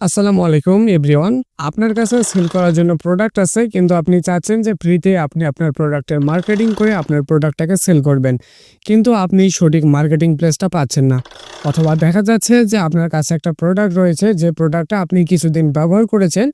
আসসালামু আলাইকুম, এভরিওয়ান। আপনার কাছে সেল করার জন্য প্রোডাক্ট আছে, কিন্তু আপনি চাচ্ছেন যে ফ্রিতে আপনি আপনার প্রোডাক্টের মার্কেটিং করে আপনার প্রোডাক্টটাকে সেল করবেন। কিন্তু আপনি সঠিক মার্কেটিং প্লেসটা পাচ্ছেন না। অথবা দেখা যাচ্ছে যে আপনার কাছে একটা প্রোডাক্ট রয়েছে, যে প্রোডাক্টটা আপনি কিছুদিন ব্যবহার করেছেন,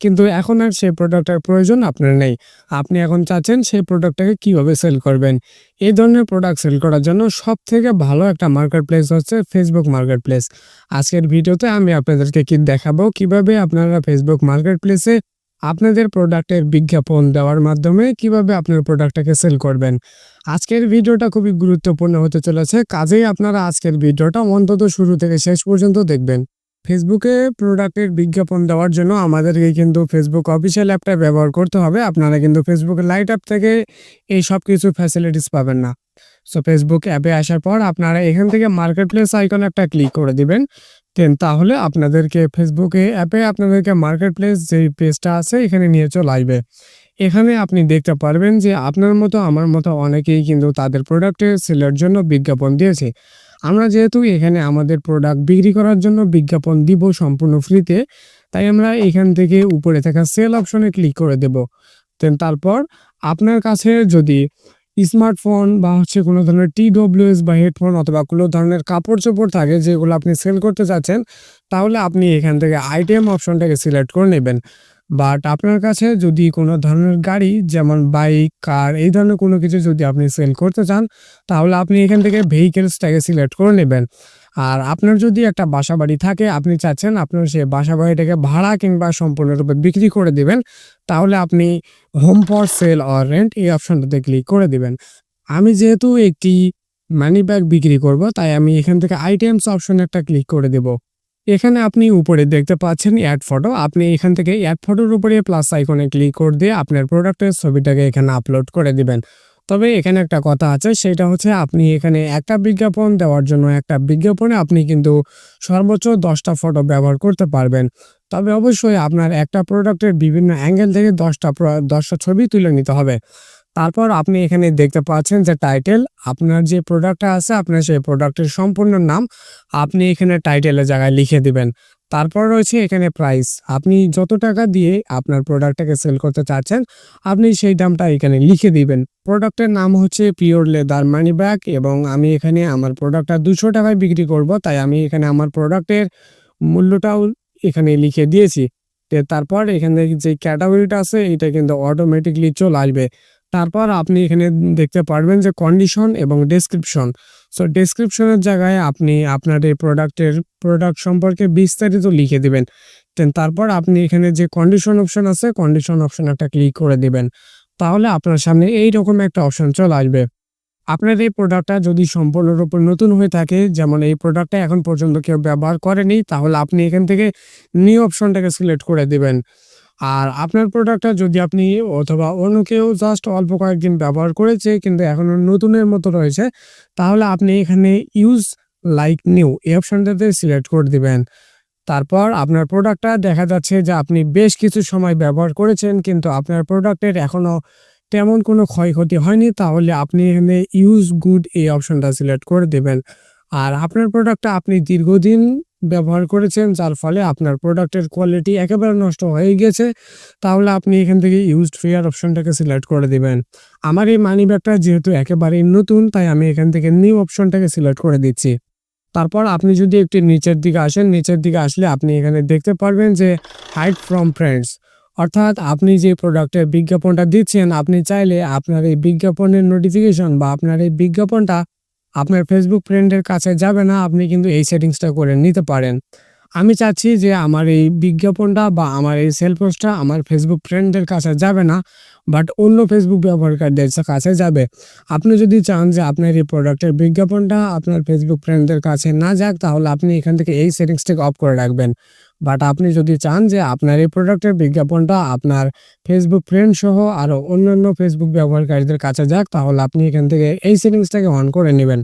কিন্তু এখন আর সেই প্রোডাক্টের প্রয়োজন আপনার নেই। আপনি এখন চাচ্ছেন সেই প্রোডাক্টটাকে কীভাবে সেল করবেন? এই ধরনের প্রোডাক্ট সেল করার জন্য সব থেকে ভালো একটা মার্কেট প্লেস হচ্ছে ফেসবুক মার্কেট প্লেস আজকের ভিডিওতে আমি আপনাদেরকে কি দেখাবো? কীভাবে আপনারা ফেসবুক মার্কেট প্লেসে আপনাদের প্রোডাক্টের বিজ্ঞাপন দেওয়ার মাধ্যমে কীভাবে আপনার প্রোডাক্টটাকে সেল করবেন? আজকের ভিডিওটা খুবই গুরুত্বপূর্ণ হতে চলেছে, কাজেই আপনারা আজকের ভিডিওটা অন্তত শুরু থেকে শেষ পর্যন্ত দেখবেন। ফেসবুকে প্রোডাক্টের বিজ্ঞাপন দেওয়ার জন্য আমাদেরকে কিন্তু ফেসবুক অফিসিয়াল অ্যাপটা ব্যবহার করতে হবে, আপনারা কিন্তু ফেসবুক লাইট অ্যাপ থেকে এই সব কিছু ফ্যাসিলিটিস পাবেন না। সো ফেসবুক অ্যাপে আসার পর আপনারা এখান থেকে মার্কেট প্লেস আইকন একটা ক্লিক করে দিবেন। দেন তাহলে আপনাদেরকে ফেসবুকে অ্যাপে আপনাদেরকে মার্কেট প্লেস যেই পেজটা আছে, এখানে নিয়ে চলে আসবে। এখানে আপনি দেখতে পারবেন যে আপনার মতো, আমার মতো অনেকেই কিন্তু তাদের প্রোডাক্টের সেলের জন্য বিজ্ঞাপন দিয়েছে। আমরা যেহেতু এখানে আমাদের প্রোডাক্ট বিক্রি করার জন্য বিজ্ঞাপন দিব সম্পূর্ণ ফ্রিতে তাই আমরা এখান থেকে উপরে থাকা সেল অপশনে ক্লিক করে দেব। দেন তারপর আপনার কাছে যদি স্মার্টফোন বা হচ্ছে কোনো ধরনের টি ডব্লিউএস বা হেডফোন অথবা কোনো ধরনের কাপড় চোপড় থাকে যেগুলো আপনি সেল করতে চাচ্ছেন, তাহলে আপনি এখান থেকে আইটিএম অপশনটাকে সিলেক্ট করে নেবেন। বাট আপনার কাছে যদি কোনো ধরনের গাড়ি যেমন বাইক কার এই ধরনের কোনো কিছু যদি আপনি সেল করতে চান, তাহলে আপনি এখান থেকে ভেহিকেলসটাকে সিলেক্ট করে নেবেন। আর আপনার যদি একটা বাসা বাড়ি থাকে, আপনি চাচ্ছেন আপনার সেই বাসা বাড়িটাকে ভাড়া কিংবা সম্পূর্ণরূপে বিক্রি করে দিবেন, তাহলে আপনি home for sale or rent এই অপশনটাতে ক্লিক করে দিবেন। আমি যেহেতু একটি মানি ব্যাগ বিক্রি করব, তাই আমি এখান থেকে আইটেমস অপশন একটা ক্লিক করে দেব। এখানে আপনি উপরে দেখতে পাচ্ছেন অ্যাড ফটো আপনি এখান থেকে অ্যাড ফটোর উপরে প্লাস আইকনে ক্লিক করে দিয়ে আপনার প্রোডাক্টের ছবিটাকে এখানে আপলোড করে দিবেন। তবে এখানে একটা কথা আছে, সেটা হচ্ছে আপনি এখানে একটা বিজ্ঞাপন দেওয়ার জন্য একটা বিজ্ঞাপনে আপনি কিন্তু সর্বোচ্চ দশটা ফটো ব্যবহার করতে পারবেন। তবে অবশ্যই আপনার একটা প্রোডাক্টের বিভিন্ন অ্যাঙ্গেল থেকে দশটা দশটা ছবি তুলে নিতে হবে। তারপর আপনি এখানে দেখতে পাচ্ছেন যে টাইটেল আপনার যে প্রোডাক্টটা আছে, আপনার সেই প্রোডাক্টের সম্পূর্ণ নাম, আপনি এখানে টাইটেলের জায়গায় লিখে দিবেন। তারপর রয়েছে এখানে প্রাইস আপনি যত টাকা দিয়ে আপনার প্রোডাক্টটাকে সেল করতে চাচ্ছেন, আপনি সেই দামটা এখানে লিখে দিবেন। প্রোডাক্টের নাম হচ্ছে পিওর লেদার মানি ব্যাগ এবং আমি এখানে আমার প্রোডাক্টটা দুশো টাকায় বিক্রি করব, তাই আমি এখানে আমার প্রোডাক্টের মূল্যটাও এখানে লিখে দিয়েছি। তারপর এখানে যে ক্যাটাগরিটা আছে, এটা কিন্তু অটোমেটিকলি চলে আসবে। তারপর আপনি এখানে দেখতে পারবেন যে কন্ডিশন এবং ডেসক্রিপশন সো ডেসক্রিপশনের জায়গায় আপনি আপনার এই প্রোডাক্টের প্রোডাক্ট সম্পর্কে বিস্তারিত লিখে দিবেন। দেন তারপর আপনি এখানে যে কন্ডিশন অপশন আছে কন্ডিশন অপশন একটা ক্লিক করে দিবেন। তাহলে আপনার সামনে এই রকম একটা অপশন চলে আসবে। আপনার এই প্রোডাক্টটা যদি সম্পূর্ণরূপে নতুন হয়ে থাকে, যেমন এই প্রোডাক্টটা এখন পর্যন্ত কেউ ব্যবহার করেনি, তাহলে আপনি এখান থেকে নিউ অপশনটাকে সিলেক্ট করে দিবেন। আর আপনার প্রোডাক্টটা যদি আপনি অথবা অন্য কেউ জাস্ট অল্প কয়েকদিন ব্যবহার করেছে কিন্তু এখনও নতুনের মতো রয়েছে, তাহলে আপনি এখানে ইউজ লাইক নিউ এই অপশানটাতে সিলেক্ট করে দিবেন। তারপর আপনার প্রোডাক্টটা দেখা যাচ্ছে যে আপনি বেশ কিছু সময় ব্যবহার করেছেন কিন্তু আপনার প্রোডাক্টের এখনও তেমন কোনো ক্ষয়ক্ষতি হয়নি, তাহলে আপনি এখানে ইউজ গুড এই অপশনটা সিলেক্ট করে দেবেন। আর আপনার প্রোডাক্টটা আপনি দীর্ঘদিন ব্যবহার করেছেন, যার ফলে আপনার প্রোডাক্টের কোয়ালিটি একেবারে নষ্ট হয়ে গেছে তাহলে আপনি এখান থেকে ইউজড ফেয়ার অপশনটাকে সিলেক্ট করে দিবেন। আমার এই মানি ব্যাগটা যেহেতু একেবারেই নতুন, তাই আমি এখান থেকে নিউ অপশনটাকে সিলেক্ট করে দিচ্ছি। তারপর আপনি যদি একটি নিচের দিকে আসেন, নিচের দিকে আসলে আপনি এখানে দেখতে পারবেন যে হাইড ফ্রম ফ্রেন্ডস অর্থাৎ আপনি যে প্রোডাক্টের বিজ্ঞাপনটা দিচ্ছেন, আপনি চাইলে আপনার এই বিজ্ঞাপনের নোটিফিকেশন বা আপনার এই বিজ্ঞাপনটা আপনার ফেসবুক ফ্রেন্ডের কাছে যাবে না আপনি কিন্তু এই সেটিংসটা করে নিতে পারেন। আমি চাচ্ছি যে আমার এই বিজ্ঞাপনটা বা আমার এই সেল পোস্টটা আমার ফেসবুক ফ্রেন্ডদের কাছে যাবে না বাট অন্য ফেসবুক ব্যবহারকারীদের কাছে যাবে। আপনি যদি চান যে আপনার এই প্রোডাক্টের বিজ্ঞাপনটা আপনার ফেসবুক ফ্রেন্ডদের কাছে না যাক, তাহলে আপনি এখান থেকে এই সেটিংসটাকে অফ করে রাখবেন। বাট আপনি যদি চান যে আপনার এই প্রোডাক্টের বিজ্ঞাপনটা আপনার ফেসবুক ফ্রেন্ড সহ আরও অন্যান্য ফেসবুক ব্যবহারকারীদের কাছে যাক, তাহলে আপনি এখান থেকে এই সেটিংসটাকে অন করে নেবেন।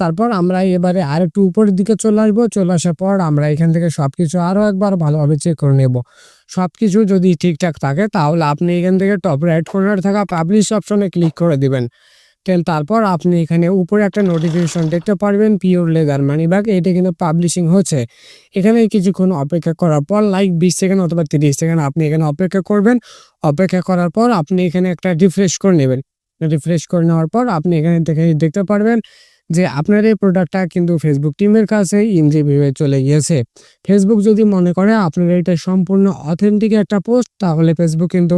তারপর আমরা এবারে আর একটু উপরের দিকে চলে আসব। চলে আসার পর আমরা এখান থেকে সব কিছু আরও একবার ভালোভাবে চেক করে নেব। সব কিছু যদি ঠিকঠাক থাকে তাহলে আপনি এখান থেকে টপ রাইট কর্নার থাকা পাবলিশ অপশনে ক্লিক করে দিবেন। তেল তারপর আপনি এখানে উপরে একটা নোটিফিকেশন দেখতে পারবেন পিওর লেদার মানি ব্যাগ এটা কিন্তু পাবলিশিং হচ্ছে। এখানে কিছুক্ষণ অপেক্ষা করার পর লাইক বিশ সেকেন্ড অথবা তিরিশ সেকেন্ড আপনি এখানে অপেক্ষা করবেন। অপেক্ষা করার পর আপনি এখানে একটা রিফ্রেশ করে নেবেন। রিফ্রেশ করে নেওয়ার পর আপনি এখানে দেখে দেখতে পারবেন যে আপনার এই প্রোডাক্টটা কিন্তু ফেসবুক টিমের কাছে ইন রিভিউয়ে চলে গিয়েছে। ফেসবুক যদি মনে করে আপনার এটা সম্পূর্ণ অথেন্টিক একটা পোস্ট তাহলে ফেসবুক কিন্তু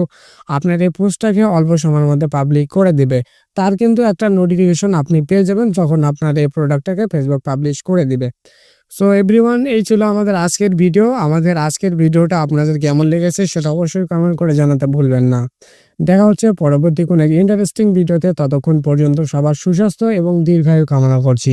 আপনার এই পোস্টটাকে অল্প সময়ের মধ্যে পাবলিক করে দিবে। তার কিন্তু একটা নোটিফিকেশন আপনি পেয়ে যাবেন যখন আপনার এই প্রোডাক্টটাকে ফেসবুক পাবলিশ করে দিবে। সো এভরিওয়ান এই ছিল আমাদের আজকের ভিডিও আমাদের আজকের ভিডিওটা আপনাদের কেমন লেগেছে সেটা অবশ্যই কমেন্ট করে জানাতে ভুলবেন না। দেখা হচ্ছে পরবর্তী কোনো ইন্টারেস্টিং ভিডিওতে ততক্ষণ পর্যন্ত সবার সুস্বাস্থ্য এবং দীর্ঘায়ু কামনা করছি।